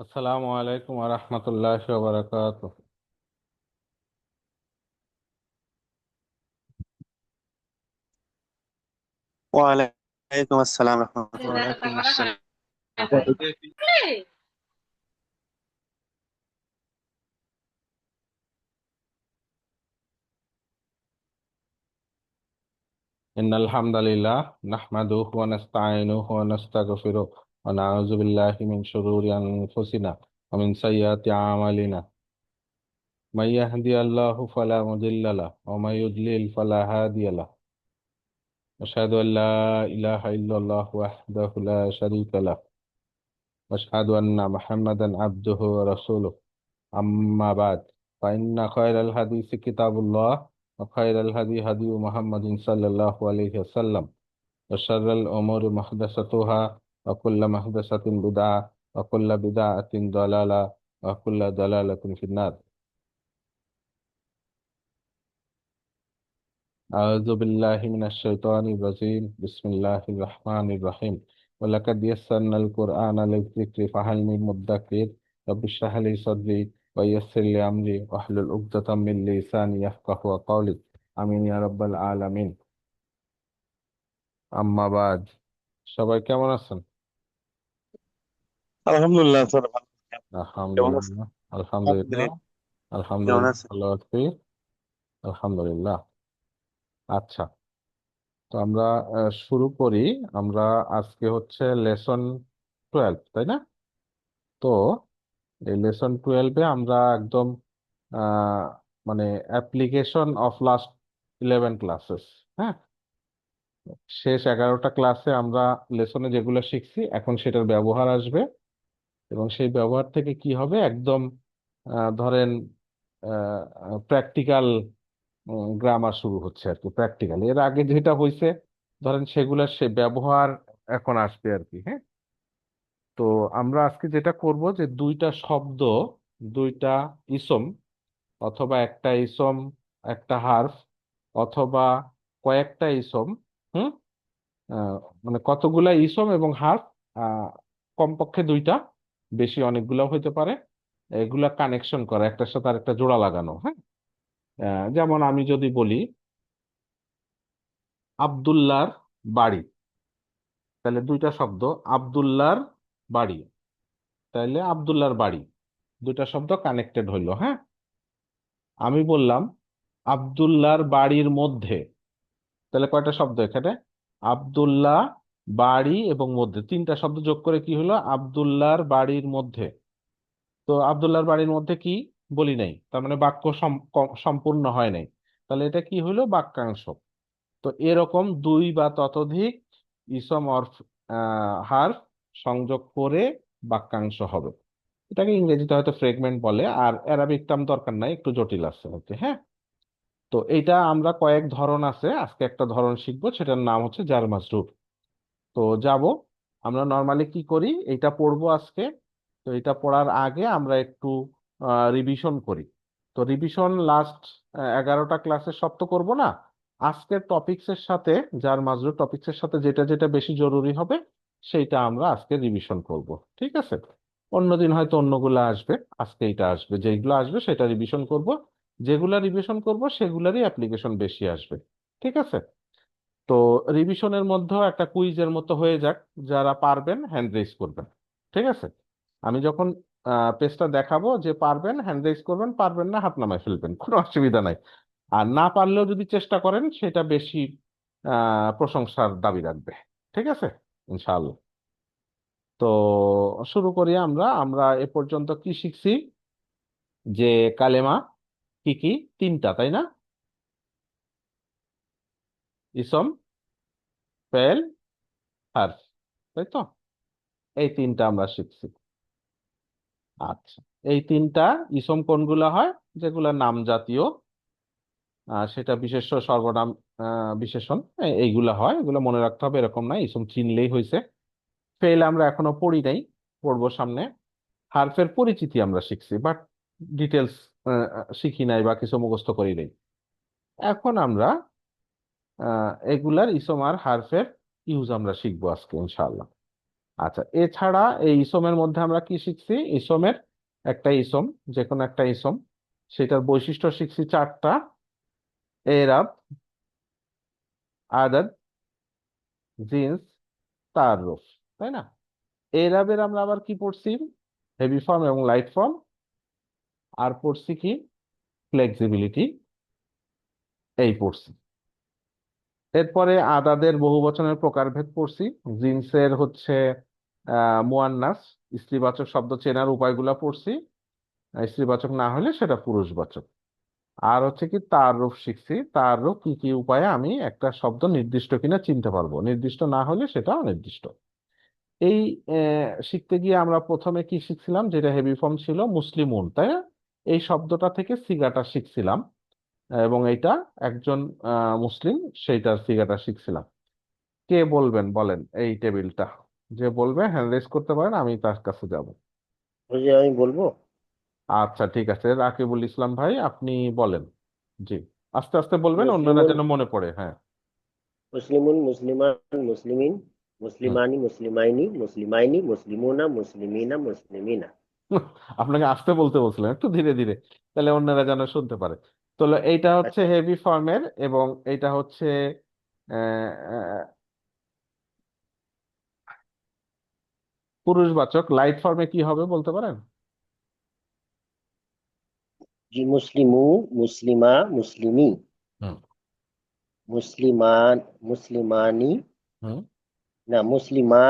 السلام عليكم ورحمة الله وبركاته. وعليكم السلام ورحمة الله وبركاته. إن الحمد لله نحمده ونستعينه ونستغفره. ونعوذ بالله من شرور أنفسنا ومن سيئات أعمالنا. من يهدي الله فلا مضل له ومن يضلل فلا هادي له. أشهد أن لا إله إلا الله وحده لا شريك له. وأشهد أن محمدا عبده ورسوله. أما بعد فإن خير الحديث كتاب الله وخير الهدي هدي محمد صلى الله عليه وسلم. وشر الأمور محدثتها وكل محدثة بدعة وكل بدعة ضلالة وكل ضلالة في النار أعوذ بالله من الشيطان الرجيم بسم الله الرحمن الرحيم ولقد يسرنا القرآن للذكر فهل من مدكر رب اشرح لي صدري ويسر لي أمري واحلل عقدة من لساني يفقه قولي আমিন ইয়া রাব্বাল আলামিন আম্মা বাদ সবাই কেমন আছেন আলহামদুলিল্লাহ স্যার ভালো আলহামদুলিল্লাহ আলহামদুলিল্লাহ আলহামদুলিল্লাহ আছেন ভালো আছি। আলহামদুলিল্লাহ। আচ্ছা তো আমরা আহ, শুরু করি। আমরা আজকে হচ্ছে লেসন টুয়েলভ তাই না? তো এই লেসন টুয়েলভে আমরা একদম আহ, মানে application of last eleven classes হ্যাঁ? শেষ এগারোটা ক্লাসে আমরা লেসনে যেগুলো শিখছি এখন সেটার ব্যবহার আসবে। এবং সেই ব্যবহার থেকে কি হবে? একদম ধরেন প্র্যাকটিক্যাল গ্রামার শুরু হচ্ছে আর কি প্র্যাকটিক্যাল এর আগে যেটা হয়েছে ধরেন সেগুলোর সে ব্যবহার এখন আসবে আর কি হ্যাঁ? তো আমরা আজকে যেটা করব যে দুইটা শব্দ, দুইটা ইসম, অথবা একটা ইসম, একটা হার্ফ, অথবা কয়েকটা ইসম, হুম? মানে কতগুলা ইসম এবং হার্ফ কমপক্ষে দুইটা বেশি অনেকগুলো হইতে পারে, এগুলা কানেকশন করা, একটার সাথে আরেকটা জোড়া লাগানো হ্যাঁ? যেমন আমি যদি বলি, আবদুল্লার বাড়ি, তাহলে দুইটা শব্দ, আবদুল্লার বাড়ি তাহলে আব্দুল্লাহর বাড়ি, দুইটা শব্দ কানেক্টেড হইল হ্যাঁ? আমি বললাম, আবদুল্লার বাড়ির মধ্যে, তাহলে কয়টা শব্দ এখানে? আব্দুল্লাহ বাড়ি এবং মধ্যে। তিনটা শব্দ যোগ করে কি হলো? আব্দুল্লাহর বাড়ির মধ্যে। তো আব্দুল্লাহর বাড়ির মধ্যে কি বলি নাই? তার মানে বাক্য সম- সম্পূর্ণ হয় নাই। তাহলে এটা কি হলো? বাক্যাংশ। তো এরকম দুই বা ততোধিক ইসম অর্ফ হার সংযোগ করে বাক্যাংশ হবে। এটাকে ইংরেজিতে হয়তো ফ্রেগমেন্ট বলে, আর অ্যারাবিক টার্ম দরকার নাই, একটু জটিল আছে হচ্ছে হ্যাঁ? তো এটা আমরা কয়েক ধরন আছে, আজকে একটা ধরন শিখব, সেটার নাম হচ্ছে জার মাজরুর তো যাব। আমরা নর্মালি কি করি? এটা পড়ব আজকে। তো এটা পড়ার আগে আমরা একটু রিভিশন করি। তো রিভিশন লাস্ট এগারোটা ক্লাসে সব তো করব না। আজকের টপিকসের সাথে, যার মাজরুর টপিকসের সাথে যেটা যেটা বেশি জরুরি হবে, সেইটা আমরা আজকে রিভিশন করব। ঠিক আছে? অন্যদিন হয়তো অন্যগুলো আসবে। আজকে এটা আসবে। যেগুলো আসবে সেটা রিভিশন করব। যেগুলা রিভিশন করব, সেগুলারই অ্যাপ্লিকেশন বেশি আসবে। ঠিক আছে? তো রিভিশনের মধ্যেও একটা কুইজের মতো হয়ে যাক, যারা পারবেন হ্যান্ড রেজ করবেন, ঠিক আছে? আমি যখন পেজটা দেখাবো যে পারবেন হ্যান্ড রেজ করবেন, পারবেন না হাত নামায় ফেলবেন, কোনো অসুবিধা নাই। আর না পারলেও যদি চেষ্টা করেন, সেটা বেশি প্রশংসার দাবি রাখবে, ঠিক আছে? ইনশাআল্লাহ। তো শুরু করি আমরা আমরা এ পর্যন্ত কি শিখছি? যে কালেমা কি কি? তিনটা, তাই না? ইসম ফেল হার্ফ তাই তো, এই তিনটা আমরা শিখছি। আচ্ছা এই তিনটা ইসম কোনগুলা হয়? যেগুলা নাম জাতীয় সেটা বিশেষ্য সর্বনাম বিশেষণ এইগুলা হয়, এগুলো মনে রাখতে হবে, এরকম না, ইসম চিনলেই হয়েছে। ফেল আমরা এখনও পড়ি নাই, পড়ব সামনে। হার্ফের পরিচিতি আমরা শিখছি বাট ডিটেলস শিখি নাই বা কিছু মুখস্থ করি নাই। এখন আমরা এগুলার আর হার্ফের ইউজ আমরা শিখব আজকে, ইনশাআল্লাহ। আচ্ছা এছাড়া এই ইসমের মধ্যে আমরা কি শিখছি? ইসমের একটা ইসম যে কোনো একটা ইসম, সেটার বৈশিষ্ট্য শিখছি চারটা। এরাব আদাদ জিন্স, তাররুফ, তাই না? এরাবের আমরা আবার কি পড়ছি? হেভি ফর্ম এবং লাইট ফর্ম। আর পড়ছি কি? ফ্লেক্সিবিলিটি। এই পড়ছি। এরপরে আদাদের বহুবচনের প্রকারভেদ পড়ছি। জিন্সের হচ্ছে মুয়ান্নাস, স্ত্রীবাচক শব্দ চেনার উপায়গুলা পড়ছি। স্ত্রীবাচক না হলে সেটা পুরুষবাচক। আর হচ্ছে কি তাররূপ শিখছি। তাররূপ কি কি উপায়ে আমি একটা শব্দ নির্দিষ্ট কিনা চিনতে পারব। নির্দিষ্ট না হলে সেটা অনির্দিষ্ট। এই শিখতে গিয়ে আমরা প্রথমে কি শিখছিলাম? যেটা হেভি ফর্ম ছিল, মুসলিমুন, তাই না? এই শব্দটা থেকে সিগাটা শিখছিলাম। এবং এটা একজন মুসলিম সেইটার সিগাটা শিখছিলাম। কে বলবেন বলেন এই টেবিলটা? যে বলবে হ্যান্ড রেজ করতে পারেন আমি তার কাছে যাব। ওই যে আমি বলব? আচ্ছা ঠিক আছে। রাকিবুল ইসলাম ভাই আপনি বলেন। জি আস্তে আস্তে বলবেন অন্যরা যেন মনে পড়ে হ্যাঁ। মুসলিমুন মুসলিমান মুসলিমিন মুসলিমানি মুসলিমাইনি মুসলিমাইনি মুসলিমুনা মুসলিমিনা মুসলিমিনা। আপনাকে আস্তে বলতে বলছিলাম একটু ধীরে ধীরে। তাহলে অন্যরা যেন শুনতে পারে। তো এইটা হচ্ছে আচ্ছা হেভি ফর্মের এবং এটা হচ্ছে পুরুষবাচক। লাইট ফর্মে কি হবে বলতে পারেন? জি মুসলিমু মুসলিমা মুসলিমি। মুসলিমান মুসলিমানি। না মুসলিমা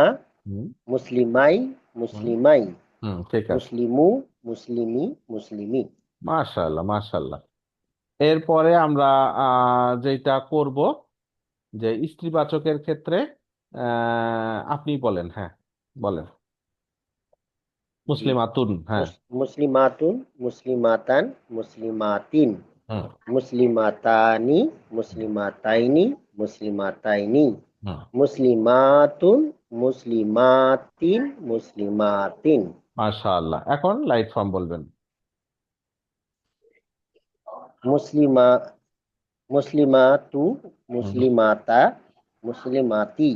মুসলিমাই মুসলিমাই। হুম ঠিক আছে। মুসলিমু মুসলিমি মুসলিমি। মাশাআল্লাহ মাশাআল্লাহ। এরপরে আমরা আহ, যেটা করব যে স্ত্রীবাচকের ক্ষেত্রে আহ, আপনি বলেন হ্যাঁ বলেন। মুসলিমাতুন হ্যাঁ। মুস- মুসলিমাতুন মুসলিমাতান মুসলিমাতিন মুসলিমাতানি মুসলিমাতাইনি মুসলিমাতাইনি মুসলিমাতুন মুসলিমাতিন মুসলিমাতিন মাশাআল্লাহ। এখন লাইট ফর্ম বলবেন। মুসলিমা মুসলিমাতু মুসলিমাতা মুসলিমাতি।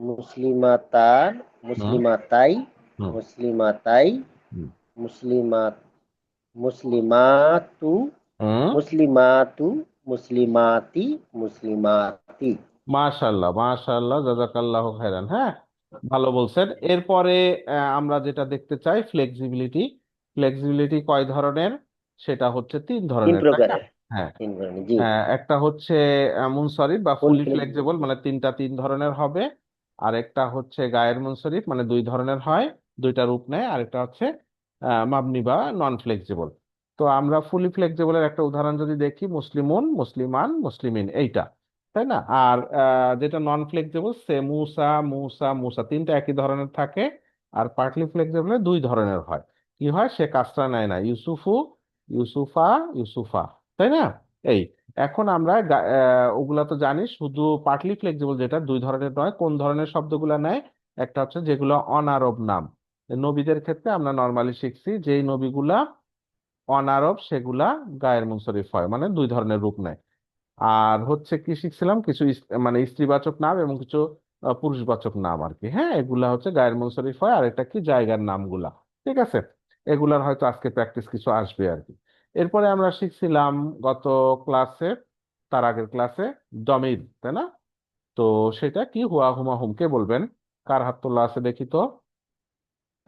মুসলিমাতার মুসলিমাতাই মুসলিমাতাই হুম। মুসলিমাত মুসলিমাতু মুসলিমাতু মুসলিমাতি মুসলিমাতি। মাশাআল্লাহ মাশাআল্লাহ জাজাকাল্লাহ খাইরান হ্যাঁ? ভালো বলছেন। এরপরে আমরা যেটা দেখতে চাই ফ্লেক্সিবিলিটি ফ্লেক্সিবিলিটি কয় ধরনের? সেটা হচ্ছে তিন তিন ধরনের তাই না প্রকারের হ্যাঁ। তিন ধরনের জি। আহ, একটা হচ্ছে মুনসরিফ বা ফুল ফুলি ফ্লেক্স ফ্লেক্সিবল মানে তিনটা তিন ধরনের হবে। আর একটা হচ্ছে গায়ের মুনসরিফ মানে দুই ধরনের হয় দুইটা রূপ নেয়। আর একটা হচ্ছে আহ, মাবনি বা নন ফ্লেক্সিবল তো আমরা ফুলি ফ্লেক্সিবলের একটা উদাহরণ যদি দেখি মুসলিমুন মুসলিমান মুসলিমিন এইটা তাই না? আর আহ, যেটা নন ফ্লেক্সিবল সে মুসা মুসা মুসা তিনটা একই ধরনের থাকে। আর পার্টলি ফ্লেক্সিবল দুই ধরনের হয়। কি হয়? সে কাজটা নেয় না। ইউসুফু ইউসুফা ইউসুফা, তাই না? এই, এখন আমরা ওগুলা তো জানি, শুধু পার্টলি ফ্লেক্সিবল যেটা, দুই ধরনের নয়, কোন ধরনের শব্দগুলা নেয়? একটা হচ্ছে যেগুলো অনারব নাম। নবীদের ক্ষেত্রে আমরা নর্মালি শিখছি, যেই নবীগুলা অনারব, সেগুলা গায়ের মুনসরিফ হয় মানে দুই ধরনের রূপ নেয়। আর হচ্ছে কি শিখছিলাম? কিছু মানে স্ত্রীবাচক নাম এবং কিছু পুরুষবাচক নাম আর কি। হ্যাঁ এগুলা হচ্ছে গায়ের মুনসরিফ হয়, আর এটা কি জায়গার নামগুলা। ঠিক আছে? এগুলার হয়তো আজকে প্র্যাকটিস কিছু আসবে আর কি এরপরে আমরা শিখছিলাম গত ক্লাসে তার আগের ক্লাসে ডমির তাই না? তো সেটা কি হুয়া হুমা হুম কে বলবেন? কার হাত তোলা আছে দেখি তো।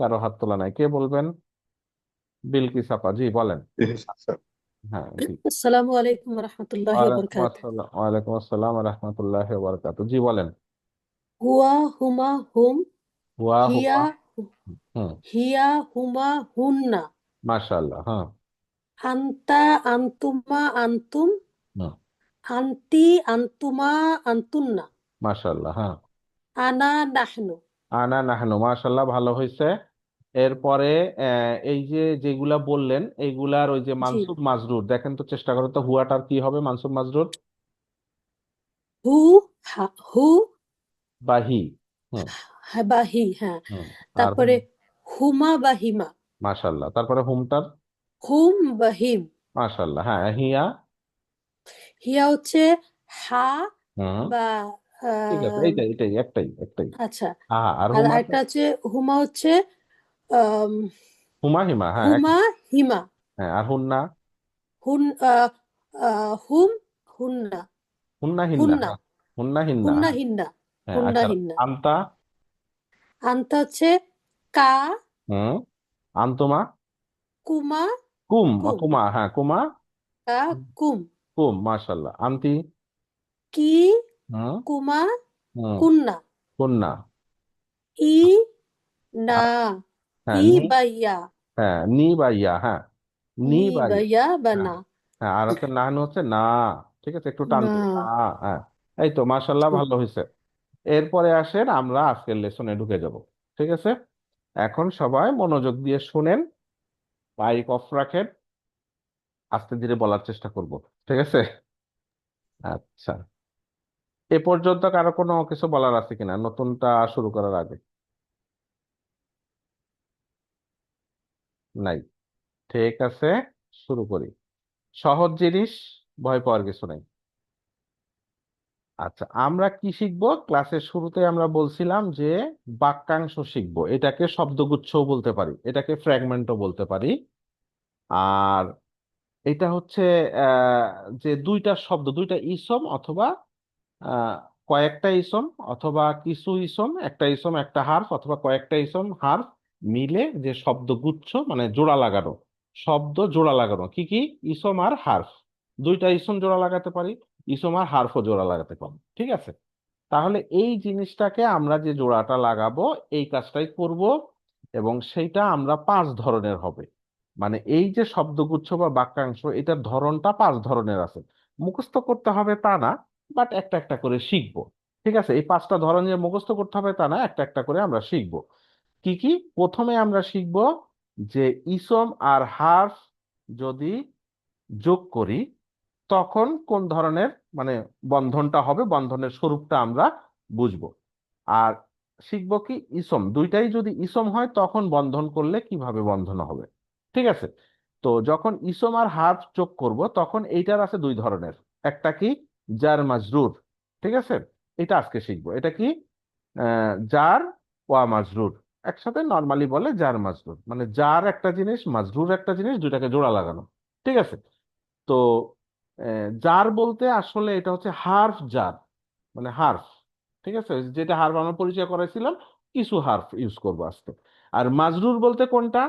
কারও হাত তোলা নাই কে বলবেন? বিলকিস আপা জি বলেন। হ্যাঁ আসসালামু আলাইকুম রহমতুল্লাহি আসসালাম রহমতুল্লাহ জি বলেন। হুয়া হুমা হুম হুয়া হিয়া হুমা হুম হিয়া হুমা হুন্না। মাশাআল্লাহ হ্যাঁ। আন্তা আন্তুমা আন্তুম। হুম আন্তি আন্তুমা আন্তুন্না। মাশাআল্লাহ হ্যাঁ। আনা নাহনু। আনা নাহনু মাশাআল্লাহ ভালো হয়েছে এরপরে আহ, এই যে যেগুলা বললেন এইগুলার ওই যে জি। মানসুব মাজরুর দেখেন তো চেষ্টা করো তো হুয়াটার কি হবে মানসুব মাজরুর হু হা- হু। বাহি হুম হ্যাঁ বা হি হ্যাঁ হুম আর তারপরে হুমা বা হিমা। মাশাআল্লাহ তারপরে হুমটার হুম বা হিম। মাশাআল্লাহ হ্যাঁ হিয়া? হিয়া হচ্ছে হা হুম। বা ঠিক আছে আহ, এইটাই এটাই একটাই একটাই। আচ্ছা হ্যাঁ আর আর হুমা? আরেকটা হচ্ছে হুমা হচ্ছে আম, হুমা হিমা হ্যাঁ এক- হুমা হিমা। হ্যাঁ আর হুন্না? হুন আহ, আহ, হুম হুন্না। হুন্না হিন্না হুন্না। হ্যাঁ হুন্না হিন্না। হুন্না হ্যাঁ হিন্না হ্যাঁ হুন্না আচ্ছা হিন্না। আন্তা? আনতা হচ্ছে কা হুম আন্তুমা কুমা কুম কুম। কুমা হ্যাঁ কুমা। কা কুম। কুম মাশাল্লাহ আন্তি? কি হুম। কুমা হুম। কুন্না। কুন্না। ই না। হ্যাঁ ই নি। বাইয়া। হ্যাঁ নি বা ইয়া হ্যাঁ। নি নি বা ইয়া বাইয়া বা হ্যাঁ। না। হ্যাঁ আর হচ্ছে নাহান হচ্ছে না। ঠিক আছে একটু না। টান দিয়ে না হ্যাঁ। এই তো মাশাল্লাহ ভালো হয়েছে এরপরে আসেন আমরা আজকের লেসনে ঢুকে যাব। ঠিক আছে? এখন সবাই মনোযোগ দিয়ে শুনেন মাইক অফ রাখেন, আস্তে ধীরে বলার চেষ্টা করব, ঠিক আছে? আচ্ছা। এ পর্যন্ত কারও কোনো কিছু বলার আছে কিনা? নতুনটা শুরু করার আগে। নাই। ঠিক আছে, শুরু করি। সহজ জিনিস, ভয় পাওয়ার কিছু নাই। আচ্ছা আমরা কি শিখব? ক্লাসের শুরুতে আমরা বলছিলাম যে বাক্যাংশ শিখব। এটাকে শব্দগুচ্ছও বলতে পারি, এটাকে ফ্র্যাগমেন্টও বলতে পারি। আর এটা হচ্ছে যে দুইটা শব্দ, দুইটা ইসম অথবা কয়েকটা ইসম অথবা কিছু ইসম, একটা ইসম, একটা হার্ফ অথবা কয়েকটা ইসম, হার্ফ মিলে যে শব্দগুচ্ছ মানে জোড়া লাগানো, শব্দ জোড়া লাগানো। কি কি? ইসম আর হার্ফ। দুইটা ইসম জোড়া লাগাতে পারি। ইসম আর হার্ফও জোড়া লাগাতে পারি ঠিক আছে? তাহলে এই জিনিসটাকে আমরা যে জোড়াটা লাগাবো, এই কাজটাই করব এবং সেইটা আমরা পাঁচ ধরনের হবে। মানে এই যে শব্দগুচ্ছ বা বাক্যাংশ, এটার ধরনটা পাঁচ ধরনের আছে। মুখস্থ করতে হবে তা না বাট একটা একটা করে শিখব, ঠিক আছে? এই পাঁচটা ধরন যে মুখস্থ করতে হবে তা না, একটা একটা করে আমরা শিখব। কি কি? প্রথমে আমরা শিখব যে ইসম আর হার্ফ যদি যোগ করি তখন কোন ধরনের মানে বন্ধনটা হবে, বন্ধনের স্বরূপটা আমরা বুঝব। আর শিখব কি ইসম, দুইটাই যদি ইসম হয় তখন বন্ধন করলে কীভাবে বন্ধন হবে? ঠিক আছে? তো যখন ইসম আর হার্ফ যোগ করব তখন এইটার আছে দুই ধরনের। একটা কি জার মাজরুর, ঠিক আছে? এটা আজকে শিখব। এটা কি? জার ওয়া মাজরুর। একসাথে নর্মালি বলে জার মাজরুর। মানে জার একটা জিনিস, মাজরুর একটা জিনিস, দুইটাকে জোড়া লাগানো। ঠিক আছে? তো জার বলতে আসলে এটা হচ্ছে হার্ফ জার মানে হার্ফ ঠিক আছে? যেটা হার্ফ আমরা পরিচয় করাইছিলাম, কিছু হার্ফ ইউজ করব আজকে। আর মাজরুর বলতে কোনটা?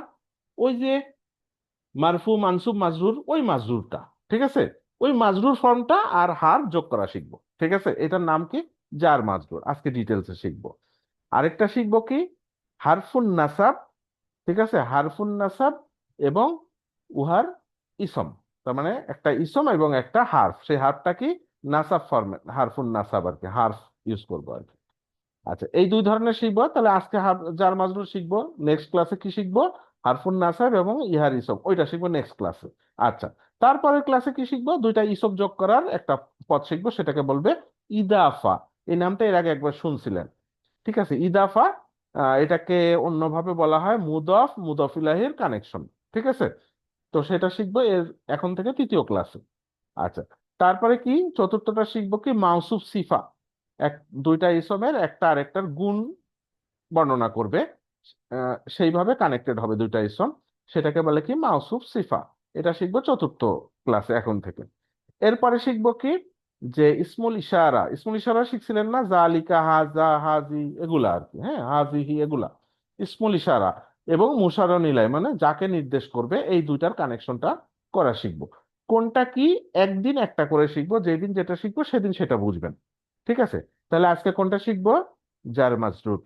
ওই যে মারফু, মানসুব, মাজরুর, ওই মাজরুরটা, ঠিক আছে? ওই মাজরুর ফর্মটা আর হার্ফ যোগ করা শিখব, ঠিক আছে? এটার নাম কি? জার মাজরুর, আজকে ডিটেলসে শিখব। আরেকটা শিখব কি? হারফুন নাসাব ঠিক আছে? হারফুন নাসাব এবং উহার ইসম তার মানে একটা ইসম এবং একটা হার্ফ। সেই হার্ফটা কি? নাসাব ফর্মে, হারফুন নাসাব আর কি, হার্ফ ইউজ করব আর কি। আচ্ছা এই দুই ধরনের শিখব। তাহলে আজকে হার জার মাজরুর শিখব নেক্সট ক্লাসে কি শিখব? হারফুন নাসাব এবং ইহার ইসম, ওইটা শিখব নেক্সট ক্লাসে আচ্ছা তারপরের ক্লাসে কি শিখব? দুইটা ইসম যোগ করার একটা পথ শিখব, সেটাকে বলবে ইদাফা। এই নামটা এর আগে একবার শুনছিলেন। ঠিক আছে, ইদাফা এটাকে অন্যভাবে বলা হয় মুদফ মুদফ ইলাহির কানেকশন ঠিক আছে? তো সেটা শিখব এর এখন থেকে তৃতীয় ক্লাসে। আচ্ছা তারপরে কি চতুর্থটা শিখব কি মাউসুফ সিফা। এক, দুইটা ইসমের, একটা আরেকটার গুণ বর্ণনা করবে। সেইভাবে কানেক্টেড হবে দুইটা ইসম। সেটাকে বলে কি মাউসুফ সিফা। এটা শিখব চতুর্থ ক্লাসে এখন থেকে। এরপরে শিখব কি যে ইসমুল ইশারা। ইসমুল ইশারা শিখছিলেন না? জালিকা হাজা হাজি এগুলা আর কি। হ্যাঁ হাজি হি এগুলা। ইসমুল ইশারা। এবং মুশারর নিলাই মানে যাকে নির্দেশ করবে এই দুইটার কানেকশনটা করা শিখব। কোনটা কি একদিন একটা করে শিখব, যেদিন যেটা শিখব সেদিন সেটা বুঝবেন। ঠিক আছে? তাহলে আজকে কোনটা শিখব? জার মাজরুর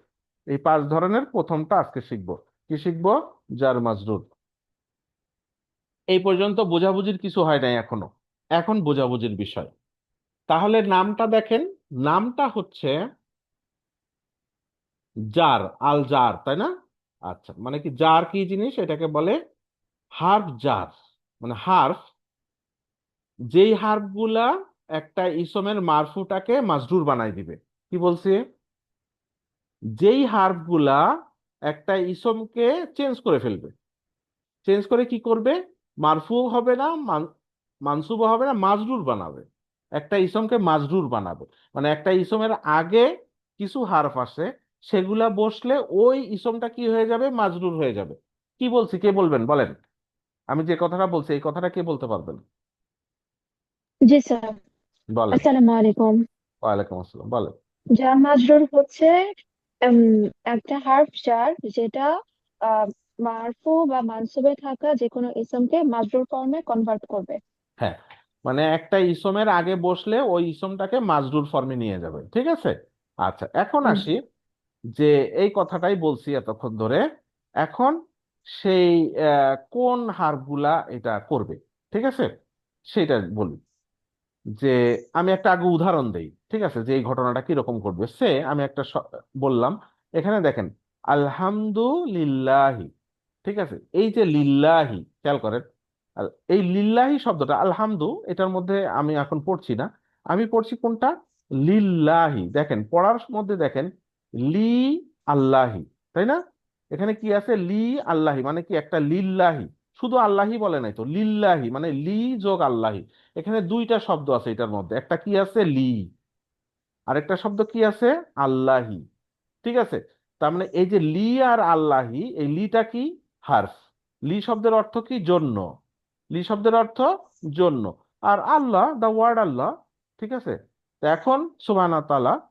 এই পাঁচ ধরনের প্রথমটা আজকে শিখব। কি শিখব? জার মাজরুর এই পর্যন্ত বোঝাবুঝির কিছু হয় নাই এখনও। এখন বোঝাবুঝির বিষয়। তাহলে নামটা দেখেন। নামটা হচ্ছে জার, আল জার, তাই না? আচ্ছা মানে কি জার কি জিনিস? এটাকে বলে হার্ফ জার মানে হার্ফ যেই হার্ফগুলা একটা ইসমের মারফুটাকে মাজরুর বানাই দিবে। কি বলছি? যেই হার্ফগুলা একটা ইসমকে চেঞ্জ করে ফেলবে। চেঞ্জ করে কি করবে? মারফু হবে না, মান- মানসুবও হবে না, মাজরুর বানাবে। একটা ইসমকে মাজরুর বানাবে। মানে একটা ইসমের আগে কিছু হারফ আসে সেগুলা বসলে ওই ইসমটা কি হয়ে যাবে? মাজরুর হয়ে যাবে। কি বলছি? কে বলবেন? বলেন। আমি যে কথাটা বলছি এই কথাটা কে বলতে পারবেন? জি স্যার। বলেন। আসসালামু আলাইকুম। ওয়ালাইকুম আসসালাম। বলেন। জার মাজরুর হচ্ছে একটা হার্ফ জার যেটা মারফু বা মানসুবে থাকা যে কোনো ইসমকে মাজরুর ফর্মে কনভার্ট করবে। হ্যাঁ। মানে একটা ইসমের আগে বসলে ওই ইসমটাকে মাজরুর ফর্মে নিয়ে যাবে। ঠিক আছে? আচ্ছা এখন। আসি যে এই কথাটাই বলছি এতক্ষণ ধরে, এখন সেই কোন হারগুলা এটা করবে, ঠিক আছে? সেটা বলি। যে আমি একটা আগে উদাহরণ দেই, ঠিক আছে? যে এই ঘটনাটা কীরকম ঘটবে? সে আমি একটা বললাম, এখানে দেখেন, আলহামদুলিল্লাহি, ঠিক আছে? এই যে লিল্লাহি, খেয়াল করেন এই লিল্লাহি শব্দটা, আলহামদু, এটার মধ্যে আমি এখন পড়ছি না। আমি পড়ছি কোনটা? লিল্লাহি। দেখেন, পড়ার মধ্যে দেখেন লি আল্লাহি, তাই না? এখানে কি আছে? লি আল্লাহি মানে কি একটা লিল্লাহি? শুধু আল্লাহি বলে নাই তো, লিল্লাহি মানে লি যোগ আল্লাহি। এখানে দুইটা শব্দ আছে এটার মধ্যে, একটা কি আছে? লি। আরেকটা শব্দ কি আছে? আল্লাহি। ঠিক আছে? তার মানে এই যে লি আর আল্লাহি, এই লিটা কি? হার্ফ। লি শব্দের অর্থ কি? জন্য। লি শব্দের অর্থ জন্য। আর আল্লাহ, দা ওয়ার্ড আল্লাহ, ঠিক আছে? এখন সুবহানাহু তাআলা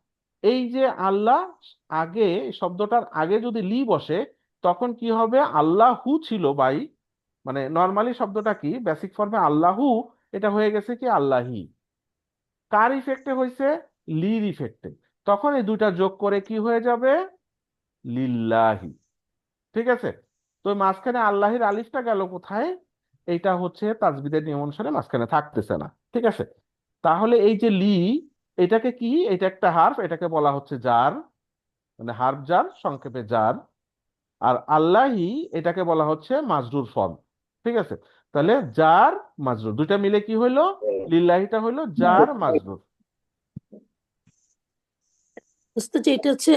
এই যে আল্লাহ আগে শব্দটার আগে যদি লি বসে, তখন কি হবে? আল্লাহু ছিল বাই। মানে নর্মালি শব্দটা কি? বেসিক ফর্মে আল্লাহু, এটা হয়ে গেছে কি? আল্লাহি। কার ইফেক্টে হয়েছে? লির ইফেক্টে তখন এই দুইটা যোগ করে কি হয়ে যাবে? লিল্লাহি। ঠিক আছে? তো মাঝখানে আল্লাহির আলিফটা গেল কোথায়? এইটা হচ্ছে তাজবিদের নিয়ম অনুসারে মাঝখানে থাকতেছে না। ঠিক আছে? তাহলে এই যে লি এটাকে কি? এটা একটা হার্ফ এটাকে বলা হচ্ছে জার মানে হার্ফ জার সংক্ষেপে জার আর আল্লাহি এটাকে বলা হচ্ছে মাজরুর ফর্ম ঠিক আছে? তাহলে জার মাজরুর দুইটা মিলে কি হইল? লিল্লাহিটা হইল জার মাজরুর। যে এটা হচ্ছে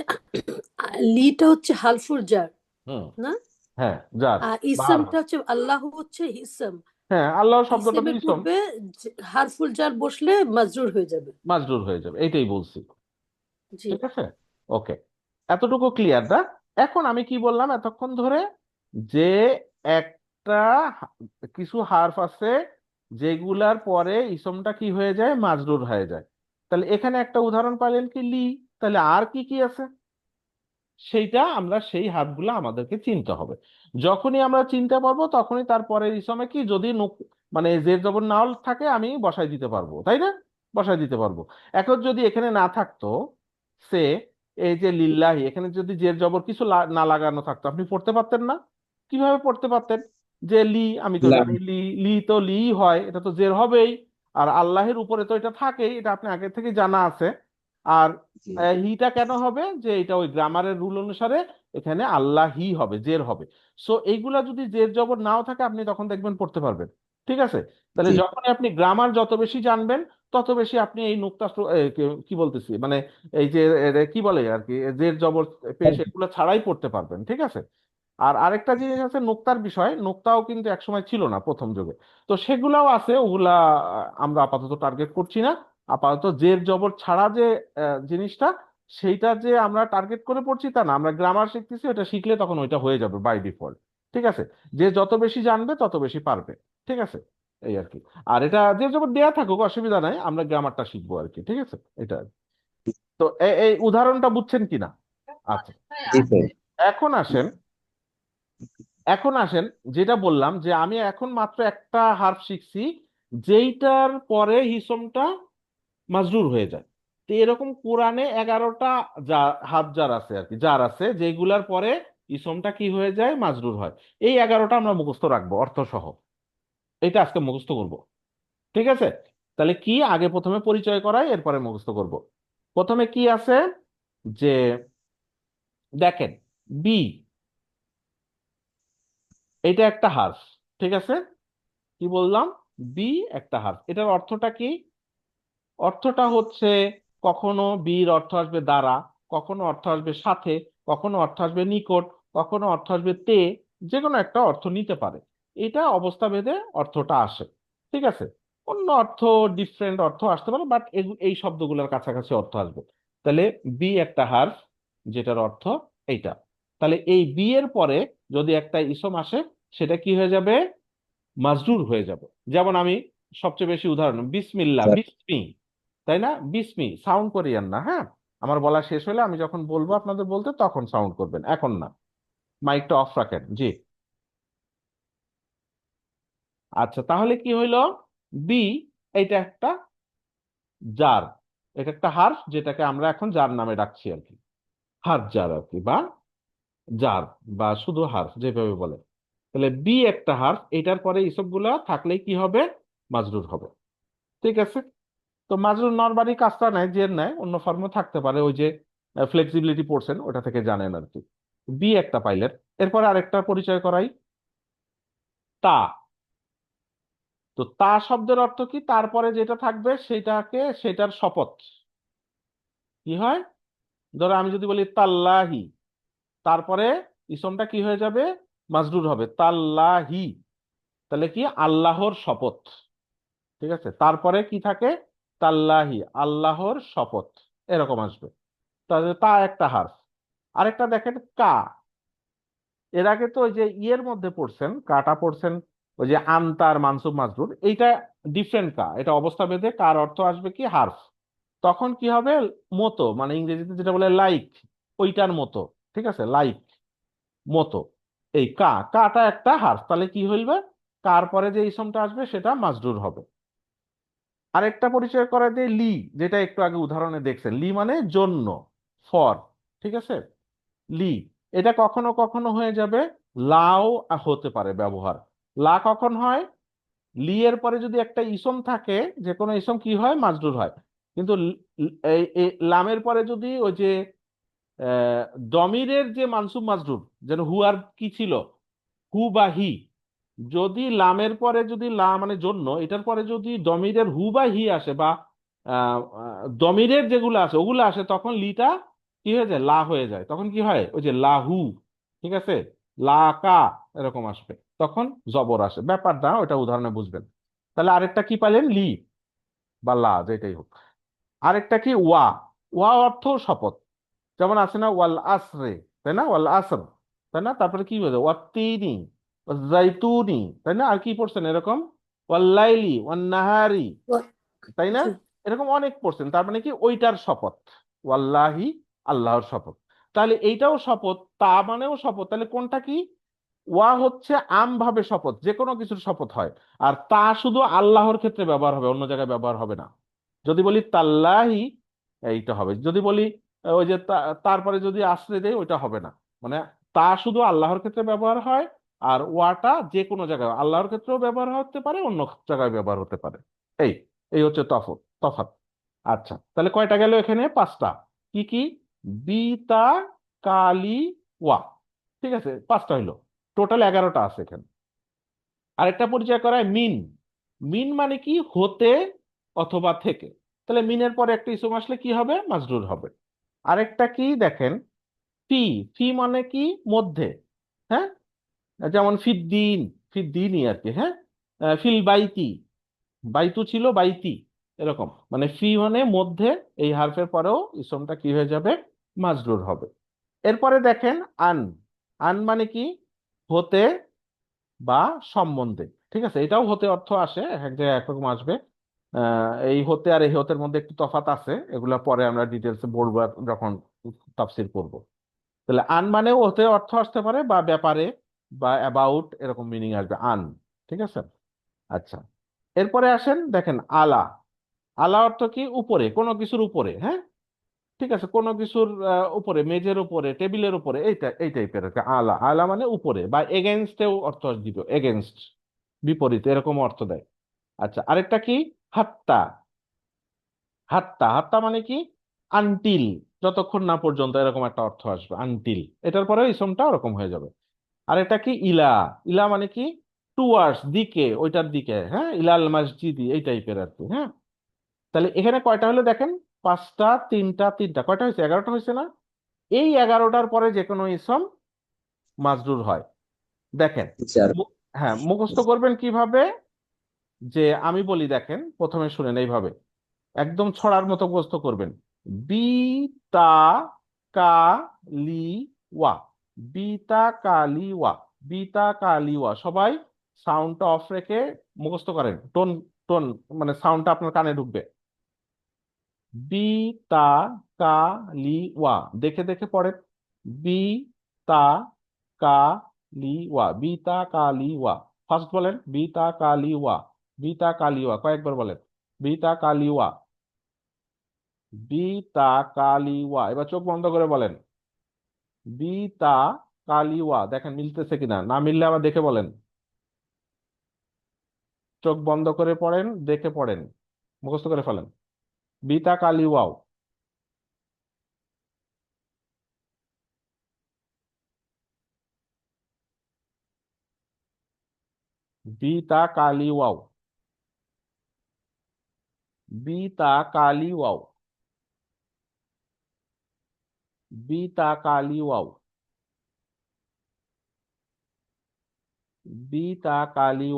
লিটা হচ্ছে হালফুর জার না? হ্যাঁ জার আর ইসমটা হচ্ছে আল্লাহ হচ্ছে ইসম। হ্যাঁ আল্লাহ শব্দটা তো ইসম হারফুল জার বসলে মাজরুর হয়ে যাবে। মাজরুর হয়ে যাবে এইটাই বলছি। জি। ঠিক আছে? ওকে এতটুকু ক্লিয়ার না এখন আমি কি বললাম এতক্ষণ ধরে যে একটা কিছু হার্ফ আছে যেগুলার পরে ইসমটা কি হয়ে যায়? মাজরুর হয়ে যায়। তাহলে এখানে একটা উদাহরণ পাইলেন কি লি? তাহলে আর কি কি আছে? সেইটা আমরা সেই হাতগুলো আমাদেরকে চিনতে হবে। যখনই আমরা চিনতে পারব তখনই তারপরের ইসমে কি যদি মানে জের জবর নাও থাকে আমি বসাই দিতে পারব তাই না? বসাই দিতে পারব। এখন যদি এখানে না থাকতো সে এই যে লিল্লাহি এখানে যদি জের জবর কিছু না লাগানো থাকতো আপনি পড়তে পারতেন না? কীভাবে পড়তে পারতেন? যে লি আমি তো জানি লি লি তো লি হয় এটা তো জের হবেই। আর আল্লাহের উপরে তো এটা থাকেই এটা আপনি আগে থেকে জানা আছে। আর হিটা কেন হবে? যে এটা ওই গ্রামারের রুল অনুসারে এখানে আল্লাহ হি হবে জের হবে। সো এইগুলা যদি জের জবর নাও থাকে আপনি তখন দেখবেন পড়তে পারবেন। ঠিক আছে? তাহলে জি। যখনই আপনি গ্রামার যত বেশি জানবেন তত বেশি আপনি এই নুক্তা কি কি বলতেছি? মানে এই যে কি বলে আর কি? জের জবর পেশ এগুলো ছাড়াই পড়তে পারবেন ঠিক আছে? আর আরেকটা জিনিস আছে নোক্তার বিষয়। নোক্তাও কিন্তু একসময় ছিল না প্রথম যুগে। তো সেগুলাও আছে ওগুলা আমরা আপাতত টার্গেট করছি না। আপাতত জের জবর ছাড়া যে জিনিসটা সেইটা যে আমরা টার্গেট করে পড়ছি তা না। আমরা গ্রামার শিখতেছি ওটা শিখলে তখন ওইটা হয়ে যাবে বাই ডিফল্ট ঠিক আছে? যে যত বেশি জানবে তত বেশি পারবে ঠিক আছে? এই আর কি। আর এটা যে জবর দেয়া থাকুক অসুবিধা নাই আমরা গ্রামারটা শিখব আর কি ঠিক আছে? এটা। তো এই উদাহরণটা বুঝছেন কিনা? আচ্ছা। এখন আসেন এখন আসেন যেটা বললাম যে আমি এখন মাত্র একটা হার্ফ শিখছি যেইটার পরে হিসমটা মাজরুর হয়ে যায়। তো এরকম কোরআনে এগারোটা যা হাফ জার আছে আর কি যার আছে, যেগুলার পরে ইসমটা কি হয়ে যায়? মাজরুর হয়। এই এগারোটা আমরা মুখস্থ রাখব অর্থ সহ এটা আজকে মুখস্থ করব। ঠিক আছে? তাহলে কি আগে প্রথমে পরিচয় করাই, এরপরে মুখস্থ করব। প্রথমে কি আছে? যে, দেখেন বি এটা একটা হার্ফ, ঠিক আছে? কি বললাম? বি একটা হার্ফ। এটার অর্থটা কি? অর্থটা হচ্ছে কখনো বির অর্থ আসবে দ্বারা কখনো অর্থ আসবে সাথে কখনো অর্থ আসবে নিকট কখনো অর্থ আসবে তে যে কোনো একটা অর্থ নিতে পারে। এটা অবস্থা ভেদে অর্থটা আসে ঠিক আছে? অন্য অর্থ ডিফারেন্ট অর্থ আসতে পারে বাট এই শব্দগুলোর কাছাকাছি অর্থ আসবে। তাহলে বি একটা হার্ফ যেটার অর্থ এইটা। তাহলে এই বি এর পরে যদি একটা ইসম আসে সেটা কি হয়ে যাবে? মাজরুর হয়ে যাবে। যেমন আমি সবচেয়ে বেশি উদাহরণ বিসমিল্লাহ স্যার। বিসমি। তাই না? বিসমি সাউন্ড করিয়েন না হ্যাঁ? আমার বলা শেষ হলে আমি যখন বলব আপনাদের বলতে তখন সাউন্ড করবেন, এখন না। মাইকটা অফ রাখেন, জি। আচ্ছা তাহলে কি হইল? বি এটা একটা জার এটা একটা হার্ফ যেটাকে আমরা এখন জার নামে ডাকছি আর কি। হার্ফ জার আর কি, বা জার বা শুধু হার্ফ যেভাবে বলে। তাহলে বি একটা হার্ফ এটার পরে এইসবগুলো থাকলেই কি হবে? মাজরুর হবে। ঠিক আছে? তো মাজরুর নরমালি কাজটা নেয়, যে নেয়, অন্য ফর্মে থাকতে পারে, ওই যে ফ্লেক্সিবিলিটি পড়ছেন ওটা থেকে জানেন আর কি। বি একটা পাইলেন এরপরে আরেকটা পরিচয় করাই। তা। তো তা শব্দের অর্থ কি? তারপরে যেটা থাকবে, সেটাকে, সেটার শপথ। কি হয়? ধরো আমি যদি বলি তাল্লাহি, তারপরে ইসমটা কি হয়ে যাবে? মাজরুর হবে। তাল্লাহি। তাহলে কি? আল্লাহর শপথ। ঠিক আছে? তারপরে কি থাকে? তাল্লাহি, আল্লাহর শপথ, এরকম আসবে। তাহলে তা একটা হার্ফ। আরেকটা দেখেন, কা। এর আগে তো ওই যে ইয়ের মধ্যে পড়ছেন, কাটা পড়ছেন, ওই যে আন্তার মানসুব মাজরুর এইটা ডিফারেন্ট কা। এটা অবস্থা ভেদে কার অর্থ আসবে কি? হার্ফ। তখন কি হবে? মতো মানে ইংরেজিতে যেটা বলে লাইক ওইটার মতো, ঠিক আছে? লাইক মতো। এই কা, কাটা একটা হার্ফ। তাহলে কি হইবে কার পরে যে ইসমটা আসবে, সেটা মাজরুর হবে। আরেকটা পরিচয় করা দিয়ে লি, যেটা একটু আগে উদাহরণে দেখছেন। লি মানে জন্য ফর ঠিক আছে? লি, এটা কখনো কখনো হয়ে যাবে, লাও হতে পারে ব্যবহার। লা কখন হয়? লি এর পরে যদি একটা ইসম থাকে যে কোনো ইসম কি হয়? মাজরুর হয়। কিন্তু লামের পরে যদি ওই যে দমিরের যে মানসুব মাজরুর যেন হু আর কি ছিল? হু বা হি যদি লামের পরে যদি লা মানে জন্য, এটার পরে যদি দমিরের হু বা হি আসে বা দমিরের যেগুলো আছে ওগুলো আসে, তখন লিটা কি হয়ে যায়? লা হয়ে যায়। তখন কি হয়? ওই যে লাহু ঠিক আছে? লা কা, এরকম আসবে। তখন জবর আসে। ব্যাপারটা ওটা উদাহরণে বুঝবেন। তাহলে আরেকটা কি পাইলেন? লি বা লা, যেটাই হোক। আরেকটা কি? ওয়া। ওয়া অর্থ শপথ। যেমন আছে না, ওয়াল আসরে, তাই না? ওয়াল আসর, তাই না? তারপরে কি বলে ওয়াত্তিনি। জাইতুনি তাই না? আর কি পড়ছেন এরকম? ওয়াল্লাইলি ওয়ান্নাহারি তাই না? এরকম অনেক পড়ছেন তার মানে কি ওইটার শপথ। ওয়াল্লাহি আল্লাহর শপথ। তাহলে এইটাও শপথ তা মানেও শপথ। তাহলে কোনটা কি? ওয়া হচ্ছে আম ভাবে শপথ যে কোনো কিছুর শপথ হয়। আর তা শুধু আল্লাহর ক্ষেত্রে ব্যবহার হবে অন্য জায়গায় ব্যবহার হবে না। যদি বলি তাল্লাহি এইটা হবে। যদি বলি ওই যে তারপরে যদি আশ্রয় দেয় ওইটা হবে না। মানে তা শুধু আল্লাহর ক্ষেত্রে ব্যবহার হয় আর ওয়াটা যে কোনো জায়গায়, আল্লাহর ক্ষেত্রেও ব্যবহার হতে পারে, অন্য জায়গায় ব্যবহার হতে পারে। এই এই হচ্ছে তফাৎ তফাৎ। আচ্ছা তাহলে কয়টা গেল এখানে? পাঁচটা। কি কি? বিতা কালি ওয়া। ঠিক আছে, পাঁচটা হইল। টোটাল এগারোটা আছে এখানে। আরেকটা পরিচয় করায় মিন। মিন মানে কি? হতে অথবা থেকে। তাহলে মিনের পরে একটা ইসম আসলে কি হবে? মাজরুর হবে। আরেকটা কি? দেখেন, ফি। ফি মানে কি? মধ্যে। হ্যাঁ? যেমন ফিদ্দিন, ফিদ্দিনই আর কি হ্যাঁ? ফিল বাইতি বাইতু ছিল বাইতি, এরকম। মানে ফি মানে মধ্যে এই হারফের পরেও ইসমটা কি হয়ে যাবে? মাজরুর হবে। এরপরে দেখেন আন। আন মানে কি? হতে বা সম্বন্ধে, ঠিক আছে? এটাও হতে অর্থ আসে, এক জায়গায় একরকম আসবে। এই হতে আর এই হতের মধ্যে একটু তফাৎ আছে, এগুলা পরে আমরা ডিটেলসে বলব যখন তাফসির করব। তাহলে আন মানেও হতে অর্থ আসতে পারে বা ব্যাপারে বা অ্যাবাউট এরকম মিনিং আসবে আন ঠিক আছে? আচ্ছা এরপরে আসেন, দেখেন, আলা আলা অর্থ কি? উপরে, কোনো কিছুর উপরে হ্যাঁ? ঠিক আছে, কোনো কিছুর উপরে মেজের উপরে, টেবিলের উপরে, এইটা, এই টাইপের আলা আলা মানে উপরে, বা এগেনস্টেও অর্থ দিব এগেনস্ট বিপরীত, এরকম অর্থ দেয়। আচ্ছা আরেকটা কি? হাত্তা হাত্তা হাত্তা মানে কি? আনটিল যতক্ষণ না পর্যন্ত এরকম একটা অর্থ আসবে আনটিল এটার পরে ইসমটা ওরকম হয়ে যাবে। আর এটা কি ইলা? ইলা মানে কি? টুয়ার্ডস দিকে ওইটার দিকে হ্যাঁ? ইলাল মসজিদি এই টাইপের আর কি হ্যাঁ? তাহলে এখানে কয়টা হলো দেখেন? পাঁচটা তিনটা তিনটা কয়টা হয়েছে? এগারোটা হয়েছে না? এই এগারোটার পরে যে কোনো ইসম মাজরুর হয়। দেখেন হ্যাঁ মুখস্থ করবেন কীভাবে? যে আমি বলি দেখেন প্রথমে শুনেন এইভাবে। একদম ছড়ার মতো মুখস্থ করবেন। বি তা কা লি ওয়া। বিতা কালিওয়া বিতা কালিওয়া সবাই সাউন্ডটা অফ রেখে মুখস্থ করেন। টোন টোন মানে সাউন্ডটা আপনার কানে ঢুকবে। বি তা কা লি ওয়া দেখে দেখে পড়েন। বি তা কা লি ওয়া ফার্স্ট বলেন বি তা কা লি ওয়া বি তা কা লি ওয়া কয়েকবার বলেন। বি তা কা লি ওয়া বি তা কালি ওয়া এবার চোখ বন্ধ করে বলেন। বি তা কালি ওয়া দেখেন, মিলতেছে কিনা? না মিললে আবার দেখে বলেন। চোখ বন্ধ করে পড়েন, দেখে পড়েন, মুখস্থ করে ফেলেন। বিতা কালি ওয়াও বিতা কালি ওয়াও বিতা কালি ওয়াও বিতা কালি ওয়াও বিতা কালি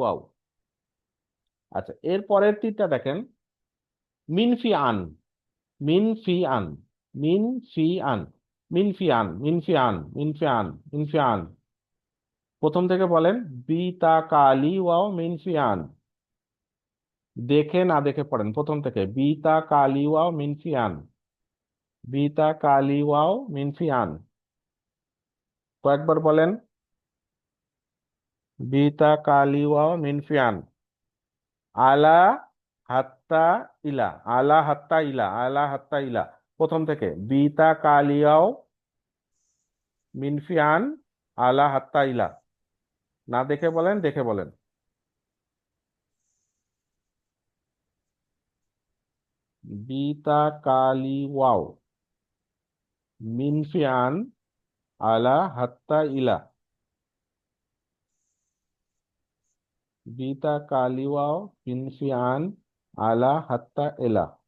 আচ্ছা এর পরের তীরটা দেখেন। মিনফি আন মিনফি আন মিনফি আন মিনফি আন মিনফি আন মিনফি আন মিনফি আন প্রথম থেকে বলেন বিতা কালি ওয়াও মিনফি আন দেখে না দেখে পড়েন। প্রথম থেকে বিতা কালি ওয়াও মিনফি আন বিতা কালি ওয়াও মিনফি আন। কয়েকবার বলেন। বিতা কালি ওয়াও মিনফি আন। আলা হাত্তা ইলা, আলা হাত্তা ইলা, আলা হাত্তা ইলা। প্রথম থেকে বিতা কালিয়াও মিনফিয়ান আলা হাত্তা ইলা। না দেখে বলেন দেখে বলেন। বিতা কালি ওয়াও। মিনফিয়ান আলা হাত্তা ইলা বিতা কালিওয়াও মিনফিয়ান আলা হাত্তা এলা